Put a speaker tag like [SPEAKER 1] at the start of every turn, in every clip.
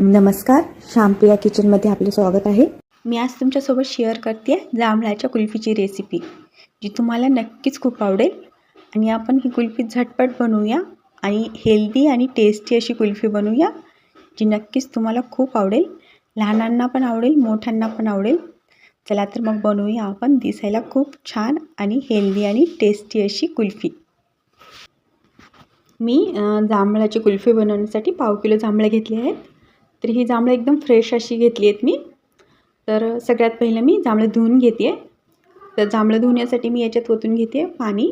[SPEAKER 1] नमस्कार श्यामप्रिया किचनमध्ये आपले स्वागत आहे. मी आज तुमच्यासोबत शेअर करते जांभळाच्या कुल्फीची रेसिपी जी तुम्हाला नक्कीच खूप आवडेल. आणि आपण ही कुल्फी झटपट बनवूया आणि हेल्दी आणि टेस्टी अशी कुल्फी बनवूया जी नक्कीच तुम्हाला खूप आवडेल. लहानांना पण आवडेल मोठ्यांना पण आवडेल. चला तर मग बनवूया आपण दिसायला खूप छान आणि हेल्दी आणि टेस्टी अशी कुल्फी. मी जांभळाची कुल्फी बनवण्यासाठी पाव किलो जांभळे घेतले आहेत. तर ही जांभळं एकदम फ्रेश अशी घेतली आहेत मी. तर सगळ्यात पहिलं मी जांभळं धुवून घेते तर जांभळं धुण्यासाठी मी याच्यात ओतून घेते पाणी.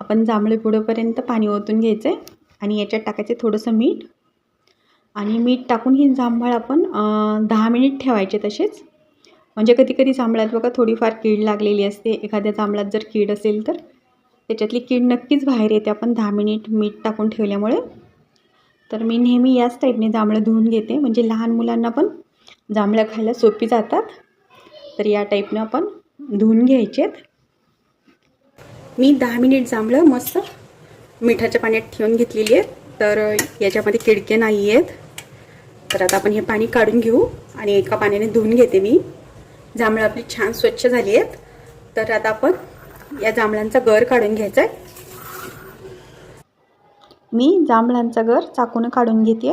[SPEAKER 1] आपण जांभळे पुढंपर्यंत पाणी ओतून घ्यायचं आहे आणि याच्यात टाकायचं थोडंसं मीठ. आणि मीठ टाकून ही जांभळ आपण दहा मिनिट ठेवायचे तसेच. म्हणजे कधी कधी जांभळात बघा थोडीफार कीड लागलेली असते. एखाद्या जांभळात जर कीड असेल तर त्याच्यातली कीड नक्कीच बाहेर येते. आपण दहा मिनिट मीठ टाकून ठेवल्यामुळे. तर मी नेहमी याच टाईपने जांभळं धुवून घेते. म्हणजे लहान मुलांना पण जांभळं खायला सोपी जातात. तर या टाईपनं आपण धुवून घ्यायचेत. मी दहा मिनिट जांभळं मस्त मिठाच्या पाण्यात ठेवून घेतलेली आहेत. तर याच्यामध्ये किडके नाही आहेत. तर आता आपण हे पाणी काढून घेऊ आणि एका पाण्याने धुवून घेते मी. जांभळं आपली छान स्वच्छ झाली आहेत. तर आता आपण या जांभळांचा गर काढून घ्यायचा आहे. मी जांभळांचा गर चाकून काढून घेते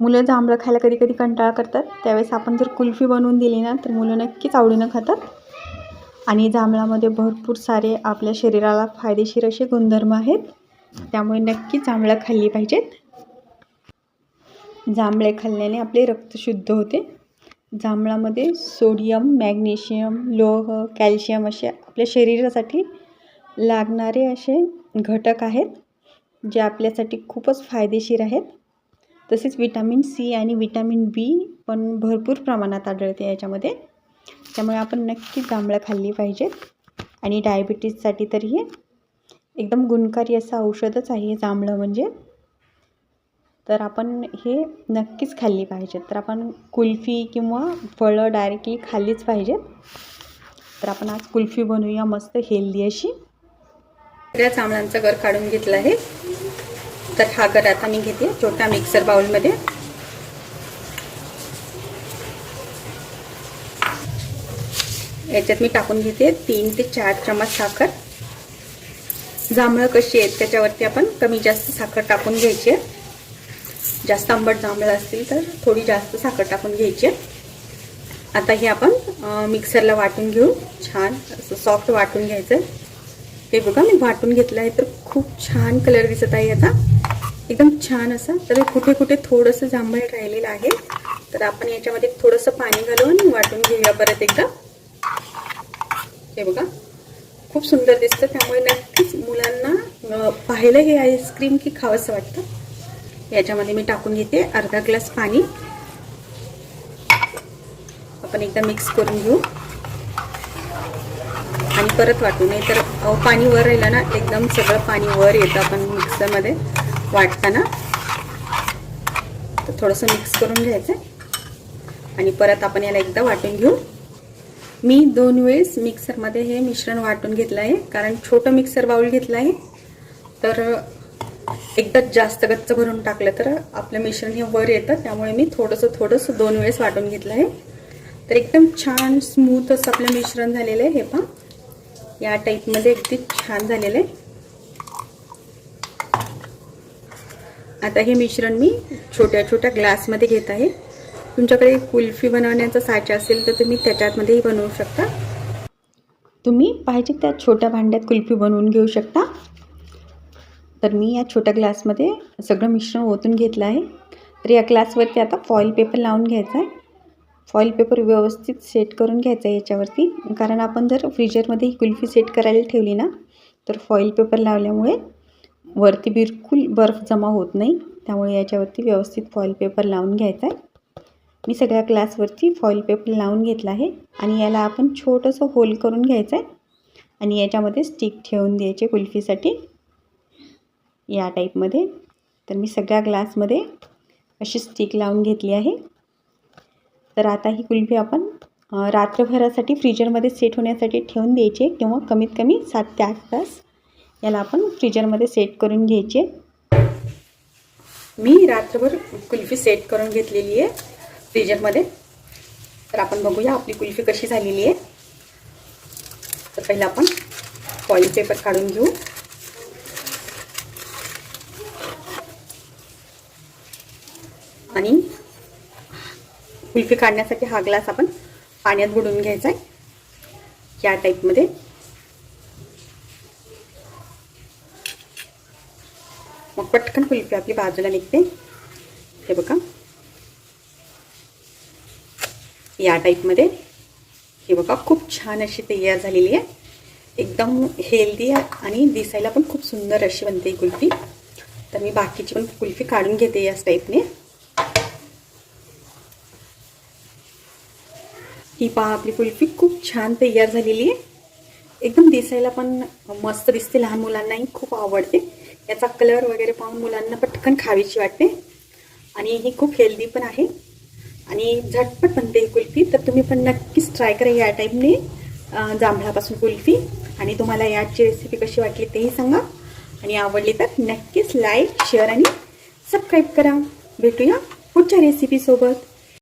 [SPEAKER 1] मुलं जांभळं खायला कधी कधी कंटाळा करतात. त्यावेळेस आपण जर कुल्फी बनवून दिली ना तर मुलं नक्कीच आवडीनं खातात. आणि जांभळामध्ये भरपूर सारे आपल्या शरीराला फायदेशीर असे गुणधर्म आहेत. त्यामुळे नक्कीच जांभळं खाल्ली पाहिजेत. जांभळे खाल्ल्याने आपले रक्त शुद्ध होते. जांभळामध्ये सोडियम मॅग्नेशियम लोह कॅल्शियम असे आपल्या शरीरासाठी लागणारे असे घटक आहेत. जे आपल्यासाठी खूपच फायदेशीर आहेत. तसेच विटॅमिन सी आणि विटॅमिन बी पण भरपूर प्रमाणात आढळते याच्यामध्ये. त्यामुळे आपण नक्की जांभळं खाल्ली पाहिजेत. आणि डायबिटीजसाठी तर हे एकदम गुणकारी असं औषधच आहे जांभळं म्हणजे. तर आपण हे नक्कीच खाल्ली पाहिजेत. तर आपण कुल्फी किंवा फळं डायरेक्टली खाल्लीच पाहिजेत. तर आपण आज कुल्फी बनवूया मस्त हेल्दी अशी. सगळ्या जांभळांचा गर काढून घेतला आहे. तर हा गर आता मी घेते छोट्या मिक्सर बाउलमध्ये याच्यात मी टाकून घेते तीन ते चार चमच साखर. जांभळं कशी आहेत त्याच्यावरती आपण कमी जास्त साखर टाकून घ्यायची आहे. जास्त आंबट जांभळं असतील तर थोडी जास्त साखर टाकून घ्यायची आहे. आता हे आपण मिक्सरला वाटून घेऊ छान असं सॉफ्ट वाटून घ्यायचं हे बघा मी वाटून घेतलं आहे तर खूप छान कलर दिसत आहे याचा. एकदम छान असं. तर कुठे कुठे थोडंसं जांभळ राहिलेलं आहे. तर आपण याच्यामध्ये थोडंसं पाणी घालून वाटून घेऊया परत एकदा. हे बघा. खूप सुंदर दिसतं. त्यामुळे नक्कीच मुलांना पाहिलं हे आईस्क्रीम की खावंसं वाटतं. याच्यामध्ये मी टाकून घेते अर्धा ग्लास पाणी. आपण एकदा मिक्स करून घेऊ. आणि परत वाटू. नाही तर पाणी वर राहिलं ना एकदम सगळं पाणी वर येतं आपण मिक्सरमध्ये. वाटताना तर थोडंसं मिक्स करून घ्यायचं आणि परत आपण याला एकदा वाटून घेऊ. मी दोन वेळेस मिक्सरमध्ये हे मिश्रण वाटून घेतलं आहे. कारण छोटं मिक्सर बाउल घेतलं आहे. तर एकदाच जास्त गच्च भरून टाकलं तर आपलं मिश्रण हे वर येतं. त्यामुळे मी थोडंसं थोडंसं दोन वेळेस वाटून घेतलं आहे. तर एकदम छान स्मूथ असं आपलं मिश्रण झालेलं आहे हे पहा. या टाईपमध्ये अगदी छान झालेलं आहे. आता हे मिश्रण मी छोट्या छोट्या ग्लासमध्ये घेत आहे. तुमच्याकडे कुल्फी बनवण्याचा साचा असेल तर तुम्ही त्याच्यातमध्येही बनवू शकता. तुम्ही पाहिजे त्या छोट्या भांड्यात कुल्फी बनवून घेऊ शकता. तर मी या छोट्या ग्लासमध्ये सगळं मिश्रण ओतून घेतलं आहे. तर या ग्लासवरती आता फॉईल पेपर लावून घ्यायचा आहे. फॉईल पेपर व्यवस्थित सेट करून घ्यायचा आहे याच्यावरती. कारण आपण जर फ्रीजरमध्ये ही कुल्फी सेट करायला ठेवली ना तर फॉईल पेपर लावल्यामुळे वरती बिलकुल बर्फ जमा होत नाही. त्यामुळे याच्यावरती व्यवस्थित फॉईल पेपर लावून घ्यायचा आहे. मी सगळ्या ग्लासवरती फॉईल पेपर लावून घेतला आहे आणि याला आपण छोटंसं होल करून घ्यायचं आहे. आणि याच्यामध्ये स्टिक ठेवून द्यायचे कुल्फीसाठी. या टाईपमध्ये तर मी सगळ्या ग्लासमध्ये अशी स्टिक लावून घेतली आहे. तर आता ही कुल्फी आपण रात्रभरासाठी फ्रीजरमध्ये सेट होण्यासाठी ठेवून द्यायची किंवा कमीत कमी सात ते आठ तास याला आपण फ्रीजरमध्ये सेट करून घ्यायचे. मी रात्रभर कुल्फी सेट करून घेतलेली आहे फ्रीजरमध्ये. तर आपण बघूया आपली कुल्फी कशी झालेली आहे. तर पहिलं आपण फॉईल पेपर काढून घेऊ. आणि कुल्फी काढण्यासाठी हा ग्लास आपण पाण्यात बुडवून घ्यायचा आहे. या टाईपमध्ये मग पटकन कुल्फी आपली बाजूला निघते. हे बघा. या टाईपमध्ये हे बघा खूप छान अशी तयार झालेली आहे. एकदम हेल्दी आणि दिसायला पण खूप सुंदर अशी बनते ही कुल्फी. तर मी बाकीची पण कुल्फी काढून घेते याच टाईपने ही पहा आपली कुल्फी खूप छान तयार झालेली आहे. एकदम दिसायला पण मस्त दिसते लहान मुलांनाही खूप आवडते. याचा कलर वगैरे पाहून मुलांना पटकन खावीची वाटते. आणि ही खूप हेल्दी पण आहे. आणि झटपट बनते ही कुल्फी. तर तुम्ही पण नक्कीच ट्राय करा या टाईपने जांभळापासून कुल्फी. आणि तुम्हाला याची रेसिपी कशी वाटली तेही सांगा. आणि आवडली तर नक्कीच लाईक शेअर आणि सबस्क्राईब करा. भेटूया पुढच्या रेसिपीसोबत